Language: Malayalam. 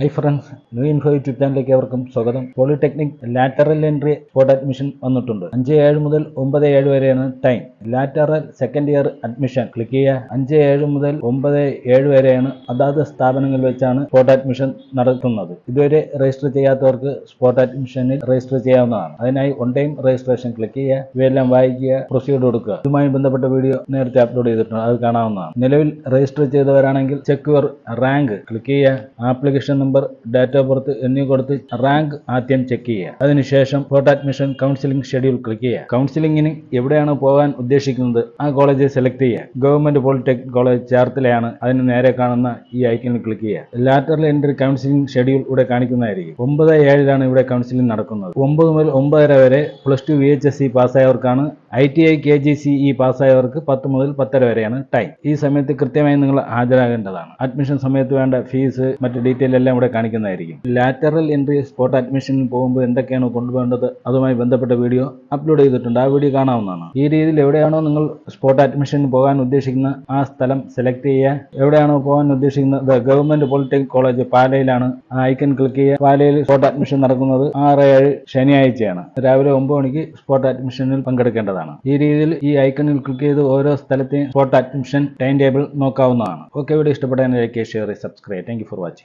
Hi friends new info YouTube ചാനലിലേക്ക് അവർക്കും സ്വാഗതം. Polytechnic lateral entry spot admission വന്നിട്ടുണ്ട്. അഞ്ച് ഏഴ് മുതൽ ഒമ്പത് ഏഴ് വരെയാണ് time lateral second year admission click ചെയ്യുക. അഞ്ച് ഏഴ് മുതൽ ഒമ്പത് ഏഴ് വരെയാണ് അതാത് സ്ഥാപനങ്ങളിൽ വെച്ചാണ് സ്പോട്ട് അഡ്മിഷൻ നടത്തുന്നത്. ഇതുവരെ രജിസ്റ്റർ ചെയ്യാത്തവർക്ക് സ്പോട്ട് അഡ്മിഷനിൽ രജിസ്റ്റർ ചെയ്യാവുന്നതാണ്. അതിനായി ഓൺ ടൈം രജിസ്ട്രേഷൻ ക്ലിക്ക് ചെയ്യുക. ഇവയെല്ലാം വായിക്കുക പ്രൊസീഡ് കൊടുക്കുക ഇതുമായി ബന്ധപ്പെട്ട വീഡിയോ നേരത്തെ അപ്ലോഡ് ചെയ്തിട്ടുണ്ട്. അത് കാണാവുന്നതാണ്. നിലവിൽ രജിസ്റ്റർ ചെയ്തവരാണെങ്കിൽ ചെക്ക് യുവർ റാങ്ക് ക്ലിക്ക് ചെയ്യുക. Application number date of birth എന്നിവ കൊടുത്ത് റാങ്ക് ആദ്യം ചെക്ക് ചെയ്യുക. അതിനുശേഷം photo admission counselling schedule click ചെയ്യുക. കൗൺസിലിംഗിന് എവിടെയാണ് പോകാൻ ഉദ്ദേശിക്കുന്നത് ആ കോളേജ് സെലക്ട് ചെയ്യുക. ഗവൺമെന്റ് പോളിടെക്നിക് കോളേജ് ചേർത്തലയാണ് അതിന് നേരെ കാണുന്ന ഈ ഐക്കണിൽ ക്ലിക്ക് ചെയ്യുക. ലാറ്ററൽ എൻട്രി കൗൺസിലിംഗ് ഷെഡ്യൂൾ ഇവിടെ കാണിക്കുന്നതായിരിക്കും. ഒമ്പത് ഏഴിലാണ് ഇവിടെ കൗൺസിലിംഗ് നടക്കുന്നത്. ഒമ്പത് മുതൽ ഒമ്പതര വരെ plus two V H S C പാസ്സായവർക്കാണ് I T I K G C E പാസ്സായവർക്ക് പത്ത് മുതൽ പത്തര വരെയാണ് ടൈം ഈ സമയത്ത് കൃത്യമായി നിങ്ങൾ ഹാജരാകേണ്ടതാണ്. അഡ്മിഷൻ സമയത്ത് വേണ്ട ഫീസ് മറ്റ് ഡീറ്റെയിൽ എല്ലാം ഇവിടെ കാണിക്കുന്നതായിരിക്കും. ലാറ്ററൽ എൻട്രി സ്പോട്ട് അഡ്മിഷനിൽ പോകുമ്പോൾ എന്തൊക്കെയാണ് കൊണ്ടുപോകേണ്ടത്? അതുമായി ബന്ധപ്പെട്ട വീഡിയോ അപ്ലോഡ് ചെയ്തിട്ടുണ്ട്. ആ വീഡിയോ കാണാവുന്നതാണ്. ഈ രീതിയിൽ എവിടെയാണോ നിങ്ങൾ സ്പോട്ട് അഡ്മിഷന് പോകാൻ ഉദ്ദേശിക്കുന്ന ആ സ്ഥലം സെലക്ട് ചെയ്യുക. എവിടെയാണോ പോകാൻ ഉദ്ദേശിക്കുന്നത് ഗവൺമെന്റ് പോളിടെക്നിക് കോളേജ് പാലയിലാണ്. ആ ഐക്കൺ ക്ലിക്ക് ചെയ്യുക. പാലയിൽ സ്പോട്ട് അഡ്മിഷൻ നടക്കുന്നത് ആറ് ഏഴ് ശനിയാഴ്ചയാണ്. രാവിലെ ഒമ്പത് മണിക്ക് സ്പോട്ട് അഡ്മിഷനിൽ പങ്കെടുക്കേണ്ടതാണ്. ഈ രീതിയിൽ ഈ ഐക്കണിൽ ക്ലിക്ക് ചെയ്ത് ഓരോ സ്ഥലത്തെയും സ്പോട്ട് അഡ്മിഷൻ ടൈം ടേബിൾ നോക്കാവുന്നതാണ്. Okay video ഇഷ്ടപ്പെട്ടതിന് like share subscribe thank for watching